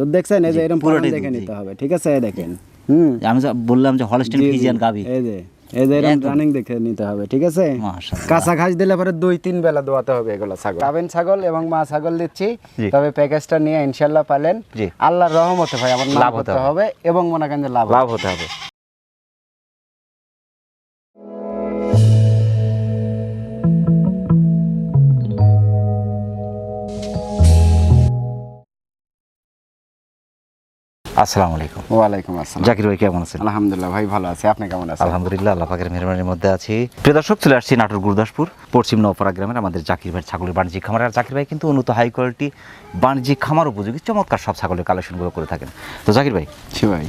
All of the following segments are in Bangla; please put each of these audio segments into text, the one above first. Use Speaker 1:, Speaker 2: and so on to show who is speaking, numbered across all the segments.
Speaker 1: দুধ দেখছেন এই যে এরকম দেখে নিতে হবে ঠিক আছে? দেখেন হুম।
Speaker 2: আমি বললাম যে হলস্টেন ফিজিয়ান গাবি
Speaker 1: এই যে এই যে এরকম রানিং দেখে নিতে হবে ঠিক আছে? কাঁচা ঘাস দিলে পরে দুই তিন বেলা দোয়াতে হবে এগুলো ছাগল। গাবেন ছাগল এবং মা ছাগল দিচ্ছি। তবে প্যাকেজটা নিয়ে ইনশাল্লাহ পালেন। আল্লাহর রহমতে ভাই আমার লাভ
Speaker 2: হতে
Speaker 1: হবে। এবং মনে করেন লাভ
Speaker 2: লাভ হতে হবে। আসসালামু আলাইকুম।
Speaker 1: ওয়ালাইকুম আসসালাম।
Speaker 2: জাকির ভাই কেমন আছেন?
Speaker 1: আলহামদুলিল্লাহ ভাই ভালো আছি। আপনি কেমন আছেন?
Speaker 2: আলহামদুলিল্লাহ আল্লাহ পাকের মেহরবানির মধ্যে আছি। প্রিয় দর্শক চলে আসছি নাটোর গুরুদাসপুর পশ্চিম নওপাড়া গ্রামের আমাদের জাকির ভাই ছাগলের বাণিজ্যিক খামার। আর জাকির ভাই কিন্তু উন্নত হাই কোয়ালিটি বাণিজ্যিক খামার উপযোগী। চমৎকার সব ছাগলের কালেকশনগুলো করে থাকেন। তো জাকির ভাই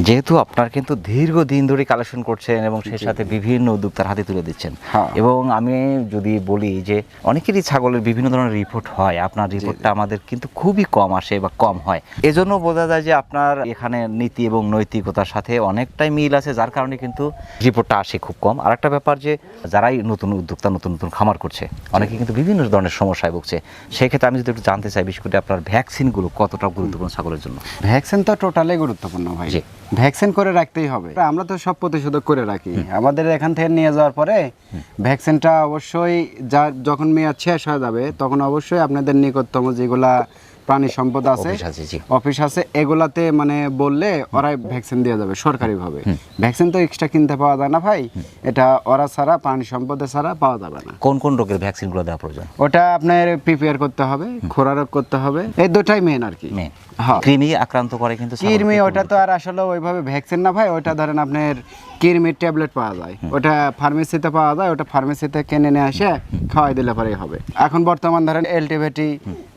Speaker 2: যেহেতু আপনার কিন্তু দীর্ঘদিন ধরে কালেকশন করছেন এবং সেই সাথে বিভিন্ন উদ্যোক্তার হাতে তুলে দিচ্ছেন।
Speaker 1: হ্যাঁ।
Speaker 2: এবং আমি যদি বলি যে অনেকেরই ছাগলের বিভিন্ন ধরনের রিপোর্ট হয়। আপনার রিপোর্টটা আমাদের কিন্তু খুবই কম আসে বা কম হয়। এজন্য বোঝা যায় যে আপনার এখানে নীতি এবং নৈতিকতার সাথে অনেকটাই মিল আছে যার কারণে কিন্তু রিপোর্টটা আসে খুব কম। আর একটা ব্যাপার যে যারাই নতুন উদ্যোক্তা নতুন নতুন খামার করছে। অনেকে কিন্তু বিভিন্ন ধরনের সমস্যায় ভুগছে। সেক্ষেত্রে আমি যদি একটু জানতে চাই বিশেষ করে আপনার ভ্যাকসিনগুলো কতটা গুরুত্বপূর্ণ ছাগলের জন্য?
Speaker 1: ভ্যাকসিন তো টোটালি গুরুত্বপূর্ণ ভাই। ভ্যাকসিন করে রাখতেই হবে। আমরা তো সব প্রতিষেধক করে রাখি। আমাদের এখান থেকে নিয়ে যাওয়ার পরে ভ্যাকসিনটা অবশ্যই যা যখন মেয়াদ শেষ হয়ে যাবে তখন অবশ্যই আপনাদের নিকটতম যেগুলা প্রাণী সম্পদ আছে
Speaker 2: অফিস আছে,
Speaker 1: এগুলাতে মানে বললে ওরাই ভ্যাকসিন দেওয়া যাবে সরকারিভাবে। ভ্যাকসিন তো এক্সট্রা কিনতে পাওয়া যায় না ভাই এটা ওরা ছাড়া প্রাণী সম্পদে ছাড়া পাওয়া যাবে না।
Speaker 2: কোন কোন রোগের ভ্যাকসিনগুলো দেওয়া প্রয়োজন?
Speaker 1: ওটা আপনার প্রিপেয়ার করতে হবে খোরা রোগ করতে হবে এই দুটাই মেন আর কি।
Speaker 2: কৃমি আক্রান্ত করে কিন্তু খুব
Speaker 1: ওটা তো আর আসলে ওইভাবে ভ্যাকসিন না ভাই ওটা ধরেন আপনার কিরমির ট্যাবলেট পাওয়া যায়। ওটা ফার্মেসিতে পাওয়া যায় ওটা ফার্মেসিতে কিনে নিয়ে আসে খাওয়াই দিলে পরেই হবে। এখন বর্তমান ধরেন এলটিভেটি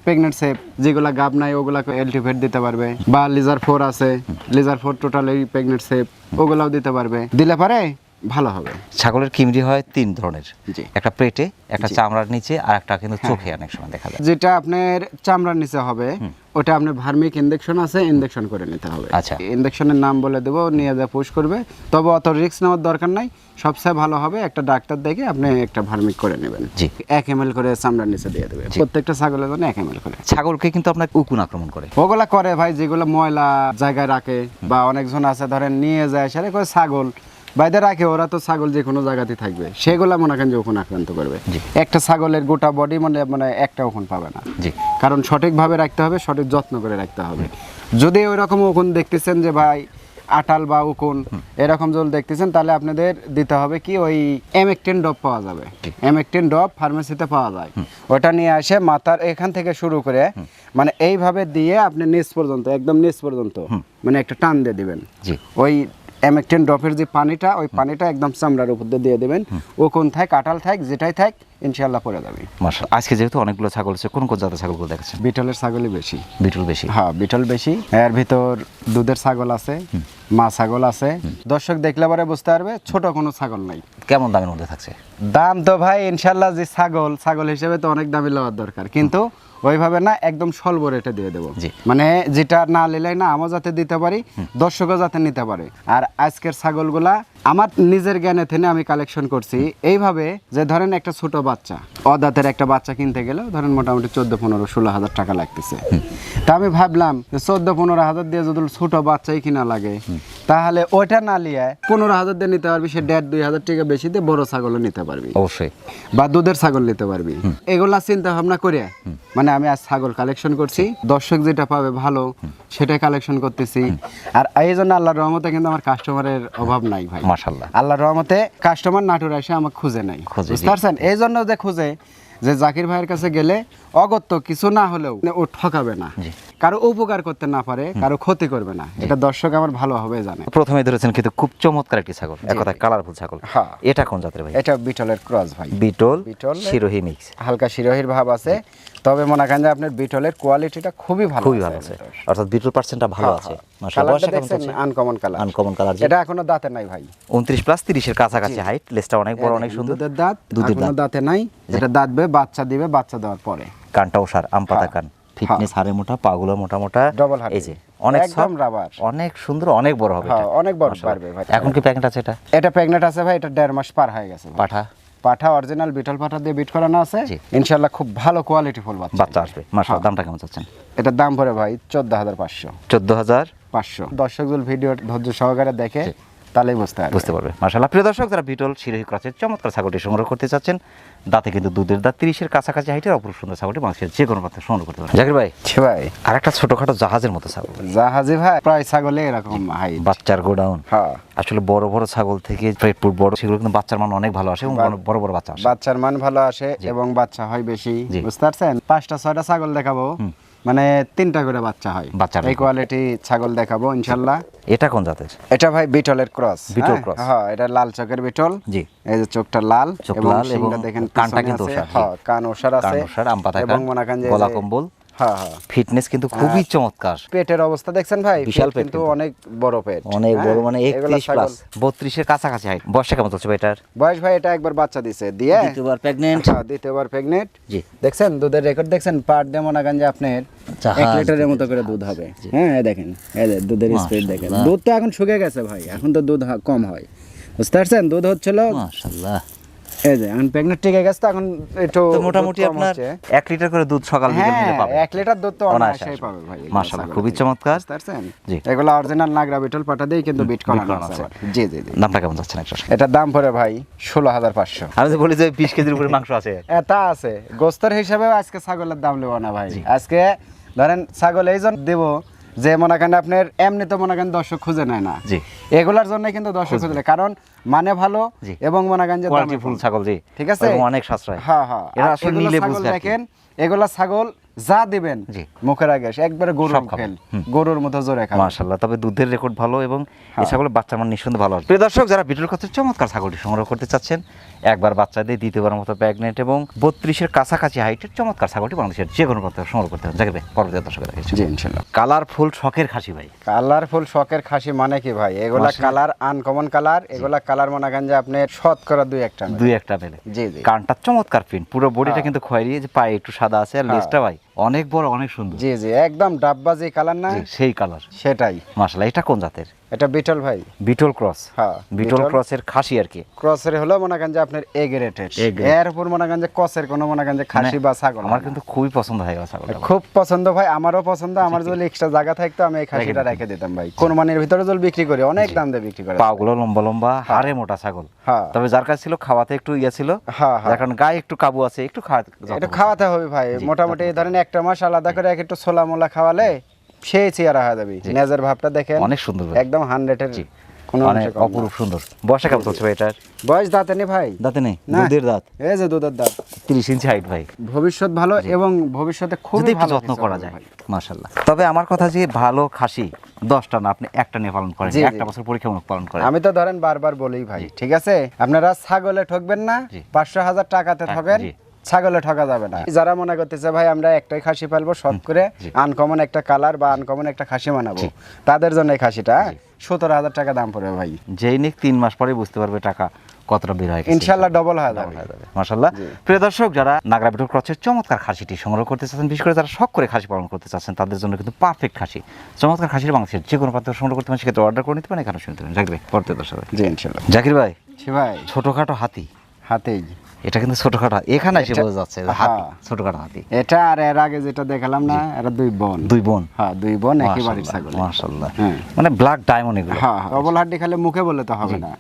Speaker 1: প্রেগনেন্ট সেপ যেগুলা গাব নাই, ওগুলাকে এলটিভেট দিতে পারবে। বা লিজার ফোর আছে লিজার ফোর টোটালি প্রেগনেন্ট সেপ ওগুলাও দিতে পারবে। দিলে পারে? ভালো হবে।
Speaker 2: ছাগলের কিমড়ি হয় তিন ধরনের। একটা পেটে একটা
Speaker 1: হ্যাঁ।
Speaker 2: চামড়ার নিচে আর একটা কিন্তু চোখে অনেক সময় দেখা যায়।
Speaker 1: যেটা আপনার চামড়ার নিচে হবে ওটা আপনার ভার্মিক ইনজেকশন আছে ইনজেকশন করে নিতে হবে।
Speaker 2: আচ্ছা।
Speaker 1: ইনজেকশনের নাম বলে দেবো নিয়ে যা পুশ করবে। তবে অত রিস্ক নেওয়ার দরকার নাই সবচেয়ে ভালো হবে একটা ডাক্তার দেখে আপনি একটা ভার্মিক করে নেবেন।
Speaker 2: জি।
Speaker 1: এক এম করে চামড়ার নিচে দিয়ে দেবে। প্রত্যেকটা ছাগলের জন্য এক এম করে।
Speaker 2: ছাগলকে কিন্তু আপনার উকুন আক্রমণ করে।
Speaker 1: ওগুলা করে ভাই যেগুলো ময়লা জায়গায় রাখে বা অনেকজন আছে ধরেন নিয়ে যায় সেটা করে ছাগল। বাইরে রাখে ওরা তো ছাগল যে কোনো জায়গাতে থাকবে। সেগুলা মনে করেন যে ওখানে আক্রান্ত করবে। একটা ছাগলের গোটা বডি মানে মানে একটা ওখান পাবে না।
Speaker 2: জি।
Speaker 1: কারণ সঠিকভাবে রাখতে হবে সঠিক যত্ন করে রাখতে হবে। যদি ওই রকম উকুন দেখতেছেন যে ভাই আটাল বা উকুন এরকম জল দেখতেছেন তাহলে আপনাদের দিতে হবে কি ওই এমেকটেন ডপ পাওয়া যাবে। এমেকটেন ডপ ফার্মেসিতে পাওয়া যায়। ওটা নিয়ে আসে মাথার এখান থেকে শুরু করে মানে এইভাবে দিয়ে আপনি নিচ পর্যন্ত একদম নিচ পর্যন্ত মানে একটা টান দিয়ে দিবেন। ওই এমেকটেন ড্রপের যে পানিটা ওই পানিটা একদম চামড়ার উপর দিয়ে দেবেন। ও কোন থাক কাটাল থাক যেটাই থাক ইনশাল্লাহ পরে যাবে।
Speaker 2: মার্শাল আজকে যেহেতু অনেকগুলো ছাগল আছে কোন কোন জাতের ছাগলগুলো দেখাচ্ছেন?
Speaker 1: বিটলের ছাগলই বেশি।
Speaker 2: বিটল বেশি?
Speaker 1: হ্যাঁ বিটল বেশি। এর ভিতর দুধের ছাগল আছে মা ছাগল আছে। দর্শক দেখলে পরে বুঝতে পারবে ছোট কোনো ছাগল নাই।
Speaker 2: কেমন দামের মধ্যে থাকছে?
Speaker 1: দাম তো ভাই ইনশাল্লাহ যে ছাগল ছাগল হিসেবে তো অনেক দামি লওয়ার দরকার। কিন্তু ওইভাবে না একদম স্বল্প রেটে দিয়ে দেবো। মানে যেটা না নিলে না আমও যাতে দিতে পারি দর্শকও যাতে নিতে পারে। আর আজকের ছাগলগুলা আমার নিজের জ্ঞানে থেকে আমি কালেকশন করছি। এইভাবে যে ধরেন একটা ছোট বাচ্চা অদাতের একটা বাচ্চা কিনতে গেলেও ধরেন মোটামুটি চোদ্দ পনেরো ষোলো হাজার টাকা লাগতেছে। তা আমি ভাবলাম যে চোদ্দ পনেরো হাজার দিয়ে যদি ছোট বাচ্চাই কিনা লাগে তাহলে ওইটা না নিয়ে পনেরো হাজার দিয়ে নিতে পারবি সে দেড় দুই হাজার টাকা বেশি দিয়ে বড় ছাগলও নিতে পারবি।
Speaker 2: অবশ্যই।
Speaker 1: বা দুধের ছাগল নিতে পারবি। এগুলা চিন্তা ভাবনা করে মানে আমি আজ ছাগল কালেকশন করছি দর্শক যেটা পাবে ভালো সেটাই কালেকশন করতেছি। আর এই জন্য আল্লাহর রহমতে কিন্তু আমার কাস্টমারের অভাব নাই ভাই।
Speaker 2: মাশাল্লাহ
Speaker 1: আল্লাহর রহমতে কাস্টমার নাটুর এসে আমাকে খুঁজে নাই। বুঝতে পারছেন? এই জন্য যে খুঁজে যে জাকির ভাইয়ের কাছে গেলে অগত্য কিছু না হলেও ও ঠকাবে না। কারও উপকার করতে না পারে কারও ক্ষতি করবে না। এটা দর্শক আমার ভালোভাবে জানে।
Speaker 2: প্রথমে ধরেছেন কিন্তু খুব চমৎকার একটি ছাগল। এক কথা কালারফুল ছাগল। এটা কোন জাতের ভাই?
Speaker 1: এটা বিটলের ক্রস ভাই।
Speaker 2: Beetle
Speaker 1: beetle.
Speaker 2: শিরোহি মিক্স
Speaker 1: হালকা শিরোহির ভাব আছে। তবে মনে করেন যে আপনার বিটলের কোয়ালিটিটা খুবই ভালো
Speaker 2: খুবই ভালো আছে। অর্থাৎ বিটল পার্সেন্টটা ভালো আছে। বয়সটা কেমন
Speaker 1: আনকমন কালার
Speaker 2: আনকমন কালার
Speaker 1: এটা এখনও দাঁতে নাই ভাই।
Speaker 2: 29 প্লাস 30 এর কাছাকাছি হাইট লেসটা অনেক বড় অনেক সুন্দর।
Speaker 1: দুধের দাঁত
Speaker 2: দুধের দাঁত।
Speaker 1: দাঁতে নাই। এটা দাঁতবে বাচ্চা দিবে বাচ্চা দেওয়ার পরে।
Speaker 2: কানটা ওসার আম পাতা
Speaker 1: হ্যাঁ।
Speaker 2: কান। ফিটনেস হাড়ে মোটা পাগুলো মোটা মোটা। এই যে অনেক
Speaker 1: একদম রাবার।
Speaker 2: অনেক সুন্দর অনেক বড় হবে
Speaker 1: হ্যাঁ, অনেক বড় পারবে ভাই।
Speaker 2: এখন কি প্যাকেট আছে এটা?
Speaker 1: এটা প্রেগনেন্ট আছে ভাই এটা দেড় মাস পার হয়ে গেছে
Speaker 2: পাঠা?
Speaker 1: পাঠা অরিজিনাল বিটল পাঠা দিয়ে বিট করানো আছে।
Speaker 2: ইনশাআল্লাহ
Speaker 1: ইনশাল্লাহ খুব ভালো কোয়ালিটি ফুল বাচ্চা।
Speaker 2: বাচ্চা আসবে। মাশাআল্লাহ। দামটা কেমন চাচ্ছেন?
Speaker 1: এটার দাম পড়ে ভাই চোদ্দ হাজার পাঁচশো।
Speaker 2: চোদ্দ হাজার?
Speaker 1: পাঁচশো। দর্শকগুলো ভিডিও ধৈর্য সহকারে দেখে। তাহলেই বুঝতে পারবে।
Speaker 2: বুঝতে পারবে। মাশাআল্লাহ। প্রিয় দর্শক যারা বিটল শিরোহী ক্রসের চমৎকার ছাগলটি সংগ্রহ করতে চাচ্ছেন দাঁতে কিন্তু দুধের দাঁত তিরিশের কাছাকাছি হাইটের অপরূপ সুন্দর ছাগলটি মানুষের যে কোনো পাত্রে সংগ্রহ করতে পারেন। জাকির ভাই।
Speaker 1: ছি ভাই।
Speaker 2: আর একটা ছোটখাটো জাহাজের মতো ছাগল।
Speaker 1: জাহাজি ভাই প্রায় ছাগলে এরকম হাই
Speaker 2: বাচ্চার গোডাউন।
Speaker 1: হ্যাঁ।
Speaker 2: আসলে বড় বড় ছাগল থেকে পেটপুর বড় সেগুলো কিন্তু বাচ্চার মান অনেক ভালো আসে এবং বড়- বড় বাচ্চা আসে।
Speaker 1: বাচ্চার মান ভালো আসে এবং বাচ্চা হয় বেশি। বুঝতে পারছেন? পাঁচটা ছয়টা ছাগল দেখাবো। মানে তিনটা করে বাচ্চা হয়।
Speaker 2: বাচ্চা
Speaker 1: এই কোয়ালিটি ছাগল দেখাবো ইনশাল্লাহ।
Speaker 2: এটা কোন জাতের?
Speaker 1: এটা ভাই বিটলের ক্রস
Speaker 2: বিটল ক্রস।
Speaker 1: হ্যাঁ এটা লাল চকের বিটল।
Speaker 2: জি।
Speaker 1: এই যে চোখটা লাল
Speaker 2: চোখ
Speaker 1: এবং
Speaker 2: লাল এবং
Speaker 1: দেখেন
Speaker 2: কানটা কিন্তু ওসার
Speaker 1: হ্যাঁ কান ওসার আছে
Speaker 2: কান ওসার আম পাতা
Speaker 1: এবং মনে করেন
Speaker 2: গলা কম্বল।
Speaker 1: হ্যাঁ হ্যাঁ।
Speaker 2: ফিটনেস কিন্তু খুবই চমৎকার।
Speaker 1: পেটের অবস্থা দেখছেন ভাই?
Speaker 2: বিশাল পেট
Speaker 1: কিন্তু। অনেক বড় পেট।
Speaker 2: অনেক বড়
Speaker 1: হ্যাঁ,
Speaker 2: মানে
Speaker 1: এগুলা
Speaker 2: একত্রিশ
Speaker 1: ছাগল-
Speaker 2: প্লাস বত্রিশের কাছাকাছি হাইট বয়সটা কেমন চলছে এটার?
Speaker 1: বয়স ভাই এটা একবার বাচ্চা দিছে। দিয়ে?
Speaker 2: দ্বিতীয়বার প্রেগনেন্ট
Speaker 1: হ্যাঁ, দ্বিতীয়বার প্রেগনেন্ট
Speaker 2: জি।
Speaker 1: দেখছেন দুধের রেকর্ড দেখছেন? পার মনে করেন যে আপনার
Speaker 2: জাহাজ
Speaker 1: এক লিটারের মতো করে দুধ হবে। হ্যাঁ দেখেন এই দুধের স্পিড দেখেন। দুধ তো এখন শুকে গেছে ভাই এখন তো দুধ কম হয়। বুঝতে পারছেন? দুধ হচ্ছিল
Speaker 2: মাশাআল্লাহ।
Speaker 1: এই যে এখন প্রেগনেন্ট টিকে গেছে তো এখন একটু
Speaker 2: মোটামুটি আপনার
Speaker 1: হচ্ছে।
Speaker 2: লিটার করে দুধ সকাল বিকেল মিলে
Speaker 1: হ্যাঁ
Speaker 2: পাবে
Speaker 1: এক লিটার দুধ তো
Speaker 2: অনায়াসে
Speaker 1: পাবে ভাই
Speaker 2: মাশাআল্লাহ,
Speaker 1: ছাগলের
Speaker 2: খুবই চমৎকার।
Speaker 1: বুঝতে
Speaker 2: জি।
Speaker 1: এগুলো অরিজিনাল নাগরা বিটল পাটা দিয়ে কিন্তু বিট আছে
Speaker 2: আছে।
Speaker 1: জি জি জি।
Speaker 2: দামটা কেমন যাচ্ছে না একটু
Speaker 1: এটার দাম পড়ে ভাই ষোলো হাজার পাঁচশো।
Speaker 2: আমি তো বলি যে বিশ কেজির উপরে মাংস আছে।
Speaker 1: তা আছে। গোস্তর হিসাবে আজকে ছাগলের দাম নেব না ভাই। আজকে ধরেন ছাগল এই জন্য দেবো যে মনে করেন আপনার এমনি তো মনে করেন দর্শক খুঁজে নেয় না।
Speaker 2: জি।
Speaker 1: এগুলার জন্য কিন্তু দর্শক খুঁজে নেয়। কারণ মানে ভালো এবং মনে করেন যে
Speaker 2: কোয়ালিটি ফুল ছাগল জি।
Speaker 1: ঠিক আছে?
Speaker 2: অনেক সাশ্রয়।
Speaker 1: হ্যাঁ হ্যাঁ।
Speaker 2: এরা আসলে
Speaker 1: নীলে
Speaker 2: নিলে
Speaker 1: ছাগল
Speaker 2: বুঝবে আর কি।
Speaker 1: দেখেন এগুলা ছাগল যা দিবেন। মুখের আগে এসে একবারে গরুর
Speaker 2: সব
Speaker 1: খেল। গরুর মতো জোরে খাবে।
Speaker 2: মাশাল্লাহ তবে দুধের রেকর্ড ভালো এবং
Speaker 1: হ্যাঁ।
Speaker 2: এই ছাগলের বাচ্চার মান নিঃসন্দেহে ভালো প্রিয় দর্শক যারা বিটুল কথার চমৎকার ছাগলটি সংগ্রহ করতে চাচ্ছেন একবার বাচ্চা দিয়ে দ্বিতীয়বার মতো প্রেগনেন্ট এবং বত্রিশের কাছাকাছি হাইটের চমৎকার ছাগলটি বাংলাদেশের যে কোনো প্রান্তে সংগ্রহ করতে হবে যাকে পরবর্তী দর্শকের
Speaker 1: জি
Speaker 2: কালারফুল শখের খাসি ভাই।
Speaker 1: কালারফুল শখের খাসি মানে কি ভাই? এগুলা কালার আনকমন কালার এগুলা কালার মনে করেন যে আপনি শতকরা দুই একটা
Speaker 2: দুই একটা পেলে
Speaker 1: জি জি।
Speaker 2: কানটা চমৎকার প্রিন্ট পুরো বডিটা
Speaker 1: হ্যাঁ।
Speaker 2: কিন্তু খয়েরি যে পায়ে একটু সাদা আছে আর
Speaker 1: হ্যাঁ।
Speaker 2: লেজটা ভাই অনেক বড় অনেক সুন্দর।
Speaker 1: জি জি একদম ডাব্বা যে কালার না?
Speaker 2: সেই কালার
Speaker 1: সেটাই।
Speaker 2: মাসালা এটা কোন জাতের?
Speaker 1: এটা বিটল ভাই।
Speaker 2: বিটল ক্রস।
Speaker 1: হ্যাঁ,
Speaker 2: বিটল। ক্রসের খাসি আর কি।
Speaker 1: ক্রসের হলো মনে করেন যে আপনার এ গ্রেটেড এর উপর মনে করেন যে কসের কোনো মনে করেন যে খাসি
Speaker 2: মানে
Speaker 1: বা ছাগল
Speaker 2: আমার কিন্তু খুবই পছন্দ হয় এই ছাগলটা।
Speaker 1: খুব পছন্দ ভাই আমারও পছন্দ। আমার যদি এক্সট্রা জায়গা থাকতো আমি এই খাসিটা রেখে দিতাম। ভাই। কোন মানের ভিতরে যদি বিক্রি করি অনেক দাম দিয়ে বিক্রি করে।
Speaker 2: পাগুলো লম্বা লম্বা হাড়ে মোটা ছাগল।
Speaker 1: হ্যাঁ।
Speaker 2: তবে যার কাছে ছিল খাওয়াতে একটু ইয়ে ছিল।
Speaker 1: হ্যাঁ, হ্যাঁ।
Speaker 2: যার কারণে গায়ে একটু কাবু আছে একটু খাওয়া
Speaker 1: একটু খাওয়াতে হবে ভাই। মোটামুটি ধরেন একটা মাস আলাদা করে এক একটু ছোলা মোলা খাওয়ালে সেই চেয়ারা হয়ে যাবে নেজের ভাবটা দেখেন
Speaker 2: অনেক সুন্দর
Speaker 1: একদম হান্ড্রেডের কোনো
Speaker 2: অনেক
Speaker 1: অংশে কম না।
Speaker 2: অপরূপ সুন্দর। বয়সটা কেমন চলছে ভাই এটার?
Speaker 1: বয়স দাঁতে নেই ভাই।
Speaker 2: দাঁতে নেই? দুধের দাঁত?
Speaker 1: এই যে দুধের দাঁত।
Speaker 2: তিরিশ ইঞ্চি হাইট ভাই।
Speaker 1: ভবিষ্যৎ ভালো এবং ভবিষ্যতে খুব
Speaker 2: যত্ন করা যায়। মাশাল্লাহ তবে আমার কথা যে ভালো খাসি দশটা না আপনি একটা নিয়ে পালন করেন। একটা বছর পরীক্ষামূলক পালন করেন।
Speaker 1: আমি তো ধরেন বারবার বলি ভাই ঠিক আছে? আপনারা ছাগলে ঠকবেন না পাঁচশো হাজার টাকাতে
Speaker 2: হ্যাঁ,
Speaker 1: ঠকেন। ছাগলে ঠকা যাবে না। যারা মনে করতেছে ভাই আমরা একটাই খাসি ফেলব শখ করে আনকমন একটা কালার বা আনকমন একটা খাসি বানাবো। তাদের জন্য এই খাসিটা সতেরো হাজার টাকা দাম পড়বে ভাই।
Speaker 2: যেই নিক তিন মাস পরে বুঝতে পারবে টাকা কতটা বের হয়
Speaker 1: ইনশাল্লাহ ডবল হয়ে যাবে।
Speaker 2: মাশাল্লাহ প্রিয় দর্শক যারা নাগরা বিটুর ক্রচের চমৎকার খাসিটি সংগ্রহ করতে চাচ্ছেন বিশেষ করে যারা শখ করে খাসি পালন করতে চাচ্ছেন তাদের জন্য কিন্তু পারফেক্ট খাসি। চমৎকার খাসির বাংলাদেশের যে কোনো পাত্র সংগ্রহ করতে পারেন সেক্ষেত্রে অর্ডার করে নিতে পারেন এখানে শুনতে পারেন। জাকির ভাই পড়তে দর্শক।
Speaker 1: জি ইনশাল্লাহ
Speaker 2: জাকির ভাই
Speaker 1: ভাই।
Speaker 2: ছোটখাটো হাতি।
Speaker 1: হাতেই
Speaker 2: এটা কিন্তু ছোটখাটো এখানে এসে বোঝা যাচ্ছে হাতি
Speaker 1: হ্যাঁ।
Speaker 2: ছোটখাটো হাতি।
Speaker 1: এটা আর এর আগে যেটা দেখালাম না এরা দুই বোন।
Speaker 2: দুই বোন।
Speaker 1: হ্যাঁ দুই বোন একই বাড়ির ছাগল
Speaker 2: মাশাল্লাহ
Speaker 1: হ্যাঁ।
Speaker 2: মানে ব্ল্যাক ডায়মন্ড এগুলো।
Speaker 1: হ্যাঁ হ্যাঁ। ডবল হাড্ডি খালে মুখে বলে তো হবে না।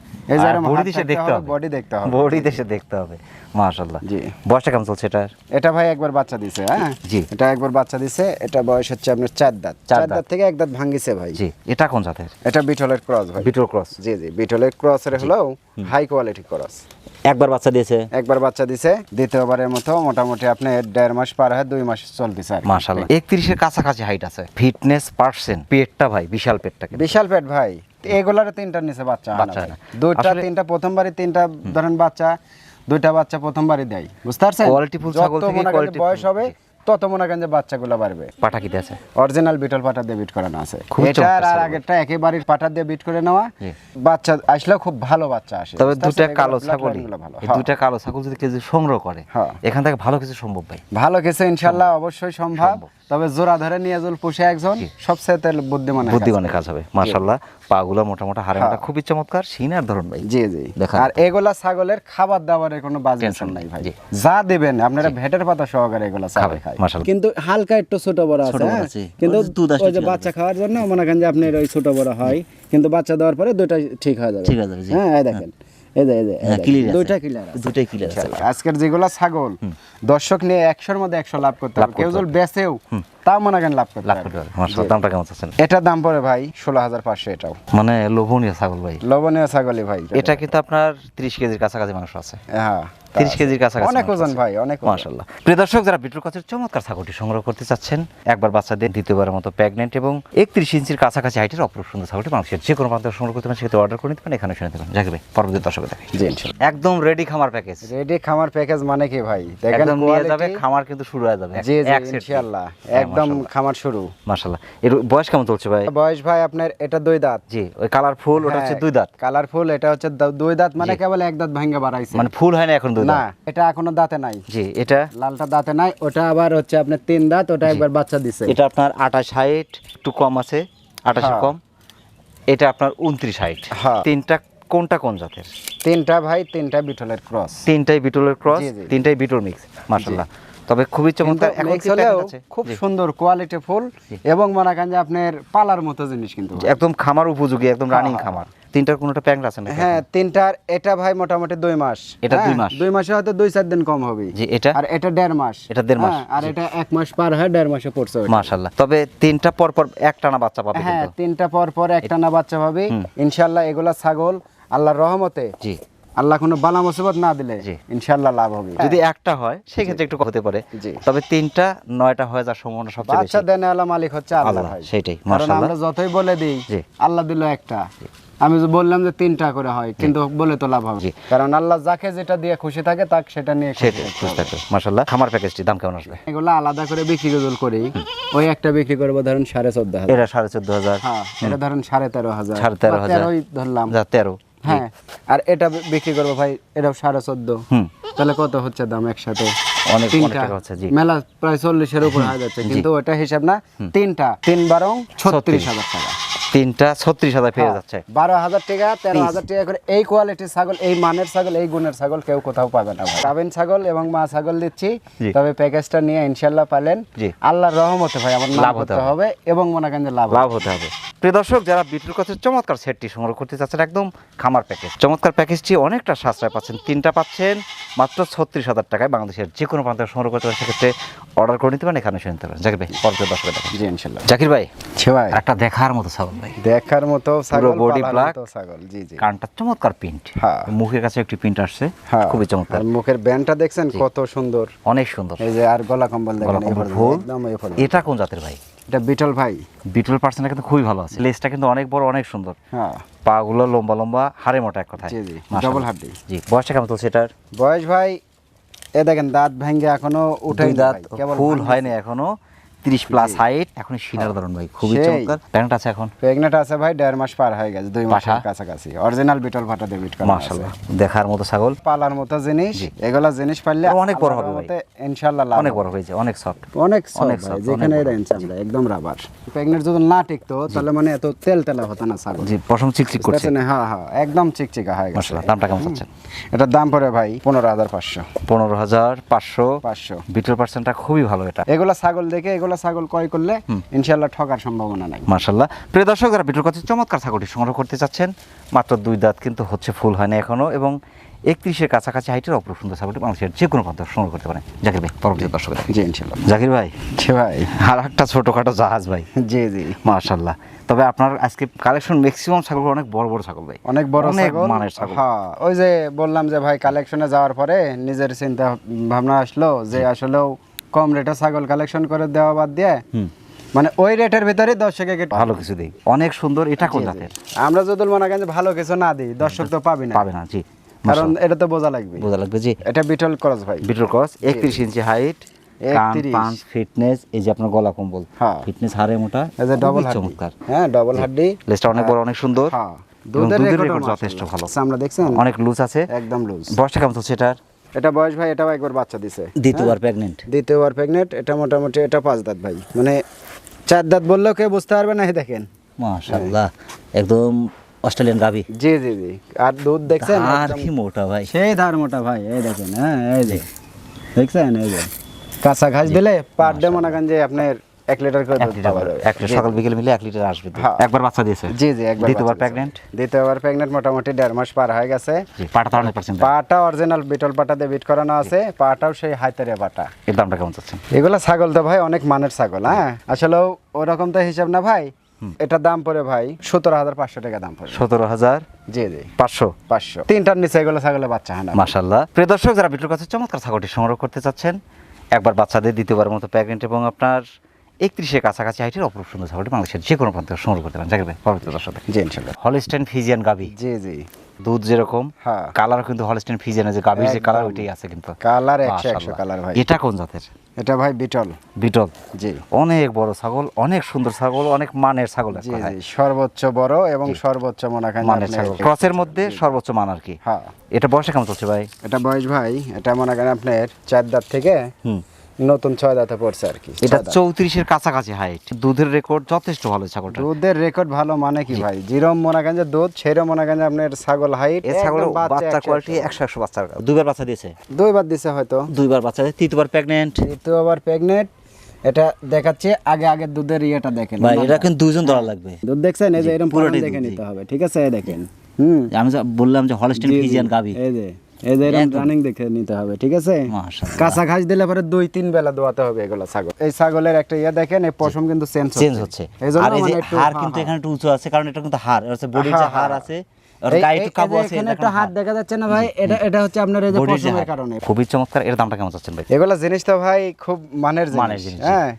Speaker 2: বডি দেশে দেখতে হবে
Speaker 1: বডি দেখতে হবে।
Speaker 2: বডি দেশে দেখতে হবে মাশাল্লাহ
Speaker 1: জি।
Speaker 2: বয়সটা কেমন চলছে এটার?
Speaker 1: এটা ভাই একবার বাচ্চা দিছে হ্যাঁ?
Speaker 2: জি।
Speaker 1: এটা একবার বাচ্চা দিছে এটা বয়স হচ্ছে আপনার চার দাঁত।
Speaker 2: চার
Speaker 1: চার
Speaker 2: দাঁত।
Speaker 1: দাঁত। থেকে এক দাঁত ভাঙ্গিছে ভাই।
Speaker 2: জি এটা কোন জাতের?
Speaker 1: এটা বিটলের ক্রস ভাই।
Speaker 2: বিটল ক্রস।
Speaker 1: জি জি বিটলের ক্রসের হলেও হাই কোয়ালিটি ক্রস।
Speaker 2: একবার বাচ্চা দিয়েছে?
Speaker 1: একবার বাচ্চা দিছে দ্বিতীয়বারের মতো মোটামুটি আপনি দেড় মাস পার হয় দুই মাস চলতেছে আর
Speaker 2: একত্রিশের কাছাকাছি হাইট আছে। ফিটনেস পার্সেন্ট পেটটা ভাই বিশাল পেটটা
Speaker 1: বিশাল পেট ভাই। এগুলার তিনটার নিচে বাচ্চা হয়। দুইটা
Speaker 2: আসলে-
Speaker 1: তিনটা প্রথমবারই তিনটা ধরেন বাচ্চা দুইটা বাচ্চা প্রথমবারই দেয়। বুঝতে পারছেন?
Speaker 2: Quality full ছাগল থেকে quality
Speaker 1: বয়স হবে তত মনে করেন যে বাচ্চাগুলো বাড়বে।
Speaker 2: পাঠা কিতে আছে
Speaker 1: অরিজিনাল বিটল পাটা দিয়ে বিট করানো আছে। এটার আর। আগেরটা একেবারে পাটা দিয়ে বিট করে নেওয়া। বাচ্চা আসলেও খুব ভালো বাচ্চা আসে।
Speaker 2: তবে দুটা কালো ছাগল এই
Speaker 1: হ্যাঁ।
Speaker 2: দুটা কালো ছাগল যদি যদি সংগ্রহ করে
Speaker 1: হ্যাঁ।
Speaker 2: এখান থেকে ভালো কিছু সম্ভব ভাই।
Speaker 1: ভালো কিছু ইনশাল্লাহ অবশ্যই সম্ভব। তবে জোড়া ধরে নিয়ে জল পুষে একজন সবচেয়ে বুদ্ধিমান
Speaker 2: বুদ্ধিমানের কাজ হবে মাশাল্লাহ। পাগুলো মোটামোটা হারানোটা খুবই চমৎকার সিনার ধরন ভাই।
Speaker 1: জি জি।
Speaker 2: দেখান।
Speaker 1: আর এগুলা ছাগলের খাবার দাবারের কোনো বাজেশন নাই। ভাই। যা দেবেন আপনারা ভেটের পাতা সহকারে এগুলা
Speaker 2: খাবে,
Speaker 1: ছাগল খায় কিন্তু হালকা একটু ছোট বড় আছে হ্যাঁ? কিন্তু
Speaker 3: ওই যে দুধ আসলে
Speaker 1: যে বাচ্চা খাওয়ার জন্য মনে করেন যে আপনার ওই ছোট বড় হয় কিন্তু বাচ্চা দেওয়ার পরে দুইটা ঠিক হয়ে যাবে।
Speaker 3: ঠিক হয়ে যাবে,
Speaker 1: হ্যাঁ দেখেন। এই যে এই যে, এই
Speaker 3: হ্যাঁ।
Speaker 1: দুইটা আজকের যেগুলা ছাগল দর্শক নিয়ে একশোর মধ্যে একশো লাভ করতে হবে। কেউ যদি বেচেও তাও মনে করেন লাভ করতে পারবে
Speaker 2: দামটা কেমন
Speaker 1: দাম পড়ে ভাই ষোলো হাজার পাঁচশো এটাও।
Speaker 2: মানে লোভনীয় ছাগল ভাই।
Speaker 1: ভাই।
Speaker 2: এটা কিন্তু আপনার ত্রিশ কেজির কাছাকাছি মাংস আছে।
Speaker 1: হ্যাঁ।
Speaker 2: তিরিশ কেজির কাছাকাছি
Speaker 1: অনেক ওজন ভাই অনেক ওজন।
Speaker 2: মাশাল্লাহ প্রিয় দর্শক যারা বিটুর কাছের চমৎকার ছাগলটি সংগ্রহ করতে চাচ্ছেন একবার দ্বিতীয়বারের মতো প্রেগনেন্ট এবং একত্রিশ ইঞ্চির কাছাকাছি হাইটের অপরূপ সুন্দর ছাগলটি মানুষের যে কোনো প্রান্তে সংগ্রহ করতে পারেন সেক্ষেত্রে অর্ডার করে নিতে পারেন এখানে শুনে দেবেন জাকির ভাই পরবর্তী দর্শক
Speaker 1: জি ইনশাল্লাহ
Speaker 2: একদম রেডি খামার প্যাকেজ
Speaker 1: রেডি খামার প্যাকেজ মানে কি ভাই? দেখেন
Speaker 2: নিয়ে যাবে খামার কিন্তু শুরু হয়ে যাবে।
Speaker 1: জি জি। ইনশাআল্লাহ।
Speaker 2: হ্যাঁ,
Speaker 1: একদম খামার শুরু।
Speaker 2: মাশাল্লাহ এর বয়স কেমন চলছে ভাই?
Speaker 1: বয়স ভাই আপনার এটা দুই দাঁত।
Speaker 2: জি ওই কালার ফুল ওটা হচ্ছে দুই দাঁত।
Speaker 1: কালারফুল এটা হচ্ছে দুই দাঁত মানে কেবল এক দাঁত ভাঙ্গা বাড়াইছে।
Speaker 2: মানে ফুল হয় না এখন দুই
Speaker 1: না এটা এখনও দাঁতে নাই।
Speaker 2: জি এটা?
Speaker 1: লালটা দাঁতে নাই ওটা আবার হচ্ছে আপনার তিন দাঁত ওটা একবার বাচ্চা দিছে।
Speaker 2: এটা আপনার আঠাশ হাইট একটু কম আছে আঠাশে
Speaker 1: হ্যাঁ।
Speaker 2: কম। এটা আপনার উনত্রিশ হাইট।
Speaker 1: হ্যাঁ।
Speaker 2: তিনটা কোনটা কোন জাতের?
Speaker 1: তিনটা ভাই তিনটা বিটলের ক্রস।
Speaker 2: তিনটাই বিটলের ক্রস। তিনটাই বিটল মিক্স মাশাল্লাহ তবে খুবই চমৎকার। এখন কি?
Speaker 1: খুব সুন্দর কোয়ালিটি ফুল এবং মনে করেন যে আপনার পালার মতো জিনিস কিন্তু
Speaker 2: একদম খামার উপযোগী একদম রানিং
Speaker 1: হ্যাঁ।
Speaker 2: খামার। তিনটার কোনোটা প্যাংরা আছে না
Speaker 1: হ্যাঁ তিনটার এটা ভাই মোটামুটি দুই মাস।
Speaker 2: এটা দুই
Speaker 1: হ্যাঁ,
Speaker 2: মাস।
Speaker 1: দুই মাসে হয়তো দুই চার দিন কম হবে
Speaker 2: জি এটা?
Speaker 1: আর এটা দেড় মাস।
Speaker 2: এটা দেড় মাস,
Speaker 1: হ্যাঁ, আর এটা এক মাস পার হয় দেড় মাসে পড়ছে ওটা।
Speaker 2: মাশাল্লাহ তবে তিনটা পর পর একটানা বাচ্চা পাবে
Speaker 1: হ্যাঁ তিনটা পর পর একটা না বাচ্চা পাবে। ইনশাল্লাহ এগুলা ছাগল আল্লাহর রহমতে
Speaker 2: জি।
Speaker 1: আল্লাহ কোনো বালা মুসিবত না দিলে
Speaker 2: জি।
Speaker 1: ইনশাল্লাহ লাভ হবে।
Speaker 2: যদি একটা হয় সেক্ষেত্রে একটু হতে পারে। তবে তিনটা নয়টা হয়ে যাওয়ার সম্ভাবনা সবচেয়ে বেশি।
Speaker 1: দেনে আল্লাহ মালিক হচ্ছে আল্লাহ কারণ
Speaker 2: মাশাআল্লাহ।
Speaker 1: আমরা যতই বলে দিই। আল্লাহ দিল একটা। আমি যে বললাম যে তিনটা করে হয় কিন্তু বলে তো লাভ হবে। কারণ আল্লাহ যাকে যেটা দিয়ে খুশি থাকে তাকে সেটা নিয়ে খুশি
Speaker 2: সেটাই
Speaker 1: হবে।
Speaker 2: থাকবে খামার প্যাকেজটি দাম কেমন আসবে?
Speaker 1: এগুলো আলাদা করে বিক্রি গজল করি। ওই একটা বিক্রি করব ধরুন সাড়ে চোদ্দ হাজার।
Speaker 2: এটা সাড়ে চোদ্দ হাজার।
Speaker 1: হ্যাঁ এটা ধরুন সাড়ে তেরো হাজার।
Speaker 2: সাড়ে তেরো হাজার।
Speaker 1: ধরলাম।
Speaker 2: তেরো।
Speaker 1: হ্যাঁ আর এটা বিক্রি করব ভাই এটা সাড়ে চোদ্দ। তাহলে কত হচ্ছে দাম একসাথে?
Speaker 2: অনেক টাকা হচ্ছে জি।
Speaker 1: মেলা প্রায় চল্লিশের উপর হয়ে যাচ্ছে কিন্তু ওটা হিসাব না তিনটা। তিন বারো ছত্রিশ। হাজার টাকা।
Speaker 2: তিনটা ছত্রিশ হাজার পেয়ে
Speaker 1: হ্যাঁ,
Speaker 2: যাচ্ছে।
Speaker 1: বারো হাজার টাকা তেরো হাজার টাকা করে এই কোয়ালিটির ছাগল এই মানের ছাগল এই গুণের ছাগল কেউ কোথাও পাবে না পাবেন ছাগল এবং মা ছাগল দিচ্ছি তবে প্যাকেজটা নিয়ে ইনশাল্লাহ পালেন। আল্লাহর রহমতে ভাই আমার
Speaker 2: লাভ হতে
Speaker 1: হবে। এবং মনে করেন লাভ
Speaker 2: লাভ হতে হবে। প্রিয় দর্শক যারা বিটুর কাছে চমৎকার সেটটি সংগ্রহ করতে চাচ্ছেন একদম খামার প্যাকেজ চমৎকার প্যাকেজটি অনেকটা সাশ্রয় পাচ্ছেন। তিনটা পাচ্ছেন মাত্র ছত্রিশ হাজার টাকায় বাংলাদেশের যে কোনো প্রান্তে সংগ্রহ করতে পারেন। সেক্ষেত্রে অর্ডার করে নিতে পারেন এখানে শুনে নিতে পারেন। জাকির ভাই পরবর্তী দর্শক দেখেন।
Speaker 1: জি ইনশাল্লাহ
Speaker 2: জাকির ভাই
Speaker 1: ছে ভাই।
Speaker 2: একটা দেখার মতো ছাগল। ভাই।
Speaker 1: দেখার মতো পালার
Speaker 2: black।
Speaker 1: মতো ছাগল। জি জি।
Speaker 2: কানটা চমৎকার প্রিন্ট
Speaker 1: হ্যাঁ।
Speaker 2: মুখের কাছে একটি প্রিন্ট আসছে।
Speaker 1: হ্যাঁ।
Speaker 2: খুবই চমৎকার।
Speaker 1: মুখের ব্যান্ডটা দেখছেন কত সুন্দর।
Speaker 2: অনেক সুন্দর।
Speaker 1: এই যে আর গলা কম্বল দেখেন। একদম
Speaker 2: এটা কোন জাতের ভাই?
Speaker 1: এটা বিটল ভাই।
Speaker 2: বিটল পার্সেন্টটা কিন্তু খুবই ভালো আছে। লেজটা কিন্তু অনেক বড় অনেক সুন্দর।
Speaker 1: হ্যাঁ।
Speaker 2: পা গুলো লম্বা লম্বা হাড়ে মোটা এক কথায়।
Speaker 1: জি, জি, double হাড্ডি।
Speaker 2: জি বয়সটা কেমন চলছে এটার?
Speaker 1: বয়স ভাই এ দেখেন দাঁত ভেঙে এখনও উঠে
Speaker 2: দাঁত ফুল হয়নি এখনও। তিরিশ প্লাস হাইট এখন সিনার ধরন ভাই খুবই চমৎকার। প্যান্ট আছে এখন?
Speaker 1: প্রেগনেন্ট আছে ভাই দেড় মাস পার হয়ে গেছে দুই মাসের কাছাকাছি। অরিজিনাল বিটল ফাটা দিয়ে বিট করা
Speaker 2: মাশাল্লাহ দেখার মতো ছাগল।
Speaker 1: পালার মতো জিনিস এগুলা জিনিস পারলে
Speaker 2: অনেক বড় হবে ভাই।
Speaker 1: ইনশাআল্লাহ
Speaker 2: অনেক। বড় হয়েছে অনেক সফট
Speaker 1: অনেক যেখানে আমরা একদম রাবার প্রেগনেন্ট যদি না টিকতো তাহলে মানে এত তেল তেলা হতো না ছাগল।
Speaker 2: জি পশম চিকচিক করছে।
Speaker 1: হ্যাঁ হ্যাঁ একদম চিকচিকা হয়ে গেছে।
Speaker 2: মাশাল্লাহ দামটা কেমন
Speaker 1: এটার দাম পড়ে ভাই পনেরো হাজার পাঁচশো।
Speaker 2: পনেরো হাজার পাঁচশো।
Speaker 1: পাঁচশো।
Speaker 2: বিটল পার্সেন্টটা খুবই ভালো এটা।
Speaker 1: এগুলা ছাগল দেখে এগুলা ছাগল ক্রয় করলে ইনশাল্লাহ ঠকার সম্ভাবনা নাই।
Speaker 2: মার্শাল্লাহ প্রিয় দর্শক যারা বিটুর কাছে চমৎকার ছাগলটি সংগ্রহ করতে চাচ্ছেন। মাত্র দুই দাঁত কিন্তু হচ্ছে ফুল হয়নি এখনও এবং একত্রিশের কাছাকাছি হাইটের অপরূপ সুন্দর ছাগলটি মানুষের যে কোনো প্রান্ত সংগ্রহ করতে পারেন। জাকির ভাই পরবর্তী দর্শক
Speaker 1: জি ইনশাল্লাহ
Speaker 2: জাকির ভাই
Speaker 1: জি ভাই।
Speaker 2: আর একটা ছোটোখাটো জাহাজ ভাই।
Speaker 1: জি জি।
Speaker 2: মার্শাল্লাহ তবে আপনার আজকে কালেকশন ম্যাক্সিমাম ছাগল অনেক বড় বড় ছাগল ভাই।
Speaker 1: অনেক বড় ছাগল।
Speaker 2: মানের ছাগল।
Speaker 1: হ্যাঁ ওই যে বললাম যে ভাই কালেকশনে যাওয়ার পরে নিজের চিন্তা ভাবনা আসলো যে আসলেও কম রেটে ছাগল কালেকশন করে দেওয়া বাদ দিয়ে মানে ওই রেটের ভিতরে দর্শকে
Speaker 2: ভালো কিছু দিই। অনেক সুন্দর এটা কোন জাতের?
Speaker 1: আমরা যদি মনে করেন ভালো কিছু না দিই দর্শক তো পাবি না।
Speaker 2: পাবে না জি
Speaker 1: কারণ এটা তো বোঝা লাগবে।
Speaker 2: বোঝা লাগবে জি।
Speaker 1: এটা বিটল ক্রস ভাই।
Speaker 2: বিটল ক্রস একত্রিশ ইঞ্চি হাইট কান
Speaker 1: 31
Speaker 2: পাঁচ ফিটনেস এই যে আপনার গলা কম্বল
Speaker 1: হ্যাঁ।
Speaker 2: ফিটনেস হাড়ে মোটা
Speaker 1: এই যে ডবল
Speaker 2: চমৎকার।
Speaker 1: হ্যাঁ ডবল হাড্ডি।
Speaker 2: লেজটা অনেক বড় অনেক সুন্দর।
Speaker 1: হ্যাঁ দুধের
Speaker 2: দুধের
Speaker 1: রেকর্ড
Speaker 2: যথেষ্ট ভালো।
Speaker 1: আমরা দেখছেন?
Speaker 2: অনেক লুজ আছে।
Speaker 1: একদম লুজ
Speaker 2: বয়সটা কেমন চলছে এটার?
Speaker 1: এটা বয়স ভাই এটাও একবার বাচ্চা দিছে।
Speaker 2: দ্বিতীয়বার প্রেগনেন্ট
Speaker 1: দ্বিতীয়বার প্রেগনেন্ট এটা মোটামুটি এটা পাঁচ দাঁত ভাই। মানে চার দাঁত বললেও কেউ বুঝতে পারবে না দেখেন।
Speaker 2: মাশাআল্লাহ একদম অস্ট্রেলিয়ান গাবি
Speaker 1: জি জি জি। আর দুধ দেখছেন?
Speaker 2: আর কি মোটা ভাই।
Speaker 1: সেই ধার মোটা ভাই এই দেখেন হ্যাঁ এই যে। দেখছেন এই যে। কাঁচা ঘাস দিলে পার ডে মনে করেন যে আপনার এক লিটার করে দুধ পাওয়া যাবে।
Speaker 2: এক সকাল বিকেল মিলে এক লিটার আসবে
Speaker 1: হ্যাঁ।
Speaker 2: একবার বাচ্চা দিয়েছে?
Speaker 1: জি জি একবার
Speaker 2: দ্বিতীয়বার প্রেগনেন্ট
Speaker 1: দ্বিতীয়বার প্রেগনেন্ট মোটামুটি দেড় মাস পার হয়ে গেছে।
Speaker 2: পাটা তো পার্সেন্ট
Speaker 1: পাটা অরিজিনাল বিটল পাটা দিয়ে বিট করানো আছে পাটাও সেই হাইতারিয়া পাটা।
Speaker 2: এর দামটা কেমন চাচ্ছেন?
Speaker 1: এগুলা ছাগল তো ভাই অনেক মানের ছাগল হ্যাঁ? আসলে ওরকম তো হিসাব না ভাই। এটার দাম পড়ে ভাই সতেরো হাজার পাঁচশো টাকা দাম পড়ে।
Speaker 2: সতেরো হাজার
Speaker 1: জি জি।
Speaker 2: পাঁচশো?
Speaker 1: পাঁচশো। তিনটার নিচে এগুলো ছাগলের বাচ্চা হয় না।
Speaker 2: মাশাল্লাহ প্রিয় দর্শক যারা বিটুর কাছে চমৎকার ছাগলটি সংগ্রহ করতে চাচ্ছেন একবার বাচ্চাদের দ্বিতীয়বার মতো প্যাকেট এবং আপনার একত্রিশের কাছাকাছি হাইটের অপরূপ সুন্দর ছাগলটি বাংলাদেশের যে কোনো প্রান্ত সংগ্রহ করতে পারেন। জাকির ভাই পরবর্তী দর্শক।
Speaker 1: জি ইনশাল্লাহ
Speaker 2: হলস্টেন ফিজিয়ান গাবি
Speaker 1: জি জি।
Speaker 2: দুধ যেরকম
Speaker 1: হ্যাঁ।
Speaker 2: কালারও কিন্তু হলস্টেন ফিজিয়ানের যে গাবির যে কালার ওইটাই আছে কিন্তু।
Speaker 1: কালার একশো একশো
Speaker 2: মাশাআল্লাহ।
Speaker 1: কালার ভাই।
Speaker 2: এটা কোন জাতের?
Speaker 1: এটা ভাই বিটল।
Speaker 2: বিটল।
Speaker 1: জি।
Speaker 2: অনেক বড় ছাগল অনেক সুন্দর ছাগল অনেক মানের ছাগল
Speaker 1: জি জি সর্বোচ্চ বড় এবং সর্বোচ্চ মনে করেন
Speaker 2: মানের ছাগল। ক্রসের মধ্যে সর্বোচ্চ মান আর কি?
Speaker 1: হ্যাঁ।
Speaker 2: এটা বয়সে কেমন চলছে ভাই?
Speaker 1: এটা বয়স ভাই এটা মনে করেন আপনার চার দাঁত থেকে
Speaker 2: হুম।
Speaker 1: নতুন ছয় দাঁতে পড়ছে আর কি।
Speaker 2: এটা। চৌত্রিশের কাছাকাছি হাইট দুধের রেকর্ড যথেষ্ট ভালো ছাগলটা
Speaker 1: দুধের রেকর্ড ভালো মানে কি ভাই? মনে করেন যে দুধ সেরম মনে যে আপনার ছাগল হাইট
Speaker 2: এই ছাগলের বাচ্চা কোয়ালিটি একশো একশো। বাচ্চা। দুইবার বাচ্চা দিয়েছে?
Speaker 1: দুইবার দিছে হয়তো।
Speaker 2: দুইবার বাচ্চা দিয়ে তৃতীয়বার প্রেগনেন্ট
Speaker 1: দ্বিতীয় আবার প্রেগনেন্ট এটা দেখাচ্ছে আগে আগে দুধের ইয়েটা দেখেন।
Speaker 2: ভাই এটা কিন্তু দুইজন ধরা লাগবে।
Speaker 1: দুধ দেখছেন? এই যে এরকম
Speaker 2: পুরোটাই
Speaker 1: দেখে নিতে হবে। ঠিক আছে দেখেন। হুম
Speaker 2: আমি বললাম যে হলস্টেন। ফিজিয়ান গাবি
Speaker 1: এই যে। এই যে এরকম রানিং দেখে নিতে হবে ঠিক আছে? কাঁচা ঘাস দিলে পরে দুই তিন বেলা দোয়াতে হবে এগুলো ছাগল। এই ছাগলের একটা ইয়ে দেখেন এই পশম কিন্তু চেঞ্জ
Speaker 2: চেঞ্জ হচ্ছে। আর এই যে
Speaker 1: মানে
Speaker 2: হাড় কিন্তু। এখানে একটু উঁচু আছে কারণ এটা কিন্তু হাড় হচ্ছে বডির যে হাড়। আছে খুবই চমৎকার এর দামটা কেমন চাচ্ছেন ভাই?
Speaker 1: এগুলা খুব মানের জিনিস, হ্যাঁ।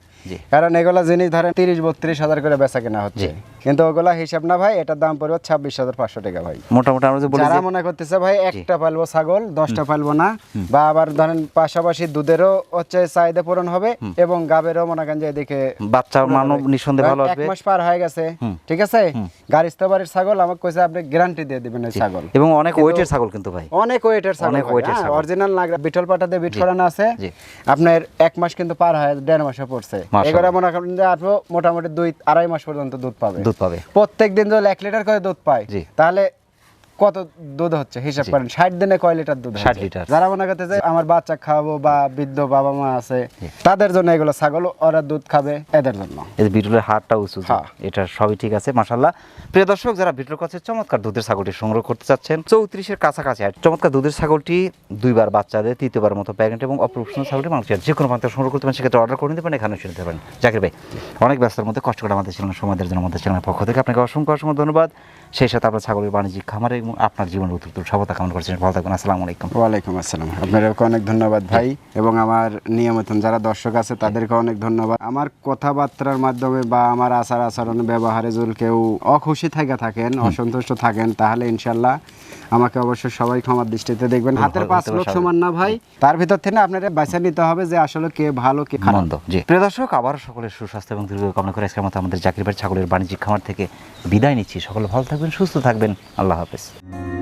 Speaker 1: কারণ এগুলা জিনিস ধরেন তিরিশ বত্রিশ হাজার করে বেচা কেনা হচ্ছে। কিন্তু ওগুলা হিসাব না ভাই এটার দাম পড়বে ছাব্বিশ হাজার পাঁচশো টাকা ভাই।
Speaker 2: মোটামুটি আমরা
Speaker 1: যারা মনে করতেছে ভাই একটা পালবো ছাগল দশটা পালবো না বা আবার ধরেন পাশাপাশি দুধেরও হচ্ছে চাহিদা পূরণ হবে এবং গাবেরও মনে করেন যে এদিকে
Speaker 2: বাচ্চার মানব নিঃসন্দেহে ভালো
Speaker 1: এক মাস পার হয়ে গেছে ঠিক আছে? গারিস্তাবাড়ির ছাগল আমাকে কইছে আপনি গ্যারান্টি দিয়ে দিবেন ওই ছাগল।
Speaker 2: এবং অনেক ওয়েটের ছাগল কিন্তু ভাই।
Speaker 1: অনেক ওয়েটের ছাগল
Speaker 2: অনেক weight এর ছাগল।
Speaker 1: অরিজিনাল না বিটল পাটাতে বিট করানো আছে।
Speaker 2: জি।
Speaker 1: আপনার এক মাস কিন্তু পার হয় দেড় মাসে পড়ছে। এগুলো মনে করেন যে আরও মোটামুটি দুই আড়াই মাস পর্যন্ত দুধ পাবে।
Speaker 2: দুধ পাবে
Speaker 1: প্রত্যেক দিন যদি এক লিটার করে দুধ পায়
Speaker 2: জি।
Speaker 1: তাহলে কত দুধ হচ্ছে? হিসাব করেন ষাট দিনে কয় লিটার দুধ
Speaker 2: 60
Speaker 1: হচ্ছে?
Speaker 2: লিটার।
Speaker 1: যারা মনে করতেছে আমার বাচ্চা খাওয়াবো বা বৃদ্ধ বাবা মা আছে তাদের জন্য এগুলো ছাগল ওরা দুধ খাবে এদের জন্য।
Speaker 2: এই যে বিটুলের হাড়টা উঁচু
Speaker 1: হ্যাঁ।
Speaker 2: এটা সবই ঠিক আছে মাশাল্লাহ প্রিয় দর্শক যারা বিটুলের কাছে চমৎকার দুধের ছাগলটি সংগ্রহ করতে চাচ্ছেন চৌত্রিশের কাছাকাছি আর চমৎকার দুধের ছাগলটি দুইবার বাচ্চাদের তৃতীয়বার মতো প্যাকেট এবং অপরূপণ ছাগলটি মানুষের যে কোনো প্রান্তে সংগ্রহ করতে পারেন সেক্ষেত্রে অর্ডার করে নিতে পারেন এখানে এসে নিতে পারেন। জাকির ভাই অনেক ব্যস্ততার মধ্যে কষ্ট করে আমাদের ছিলেন সময়ের জন্য আমাদের চ্যানেলের পক্ষ থেকে আপনাকে অসংখ্য অসংখ্য ধন্যবাদ। সেই সাথে আপনার ছাগলের বাণিজ্যিক খামারে এবং আপনার জীবন উত্তর সফলতা কামনা করছেন ভালো থাকবেন আসসালামু আলাইকুম।
Speaker 1: ওয়ালাইকুম আসসালাম। আপনাদেরকে অনেক ধন্যবাদ ভাই এবং আমার নিয়মিত যারা দর্শক আছে তাদেরকে অনেক ধন্যবাদ। আমার কথাবার্তার মাধ্যমে বা আমার আচার আচরণ ব্যবহারে যদি কেউ অখুশি থেকে থাকেন অসন্তুষ্ট থাকেন তাহলে ইনশাল্লাহ আমাকে অবশ্যই সবাই ক্ষমার দৃষ্টিতে দেখবেন। হাতের পাঁচ লোক সমান না ভাই। তার ভিতর থেকে আপনাদের বাছা নিতে হবে যে আসলে কে ভালো কে
Speaker 2: আনন্দ জি। প্রিয় দর্শক আবার সকলের সুস্বাস্থ্য এবং দীর্ঘ কামনা করে আজকের মতো আমাদের চাকরি বাড়ি ছাগলের বাণিজ্যিক খামার থেকে বিদায় নিচ্ছি। সকলে ভালো থাকবেন সুস্থ থাকবেন। আল্লাহ হাফেজ।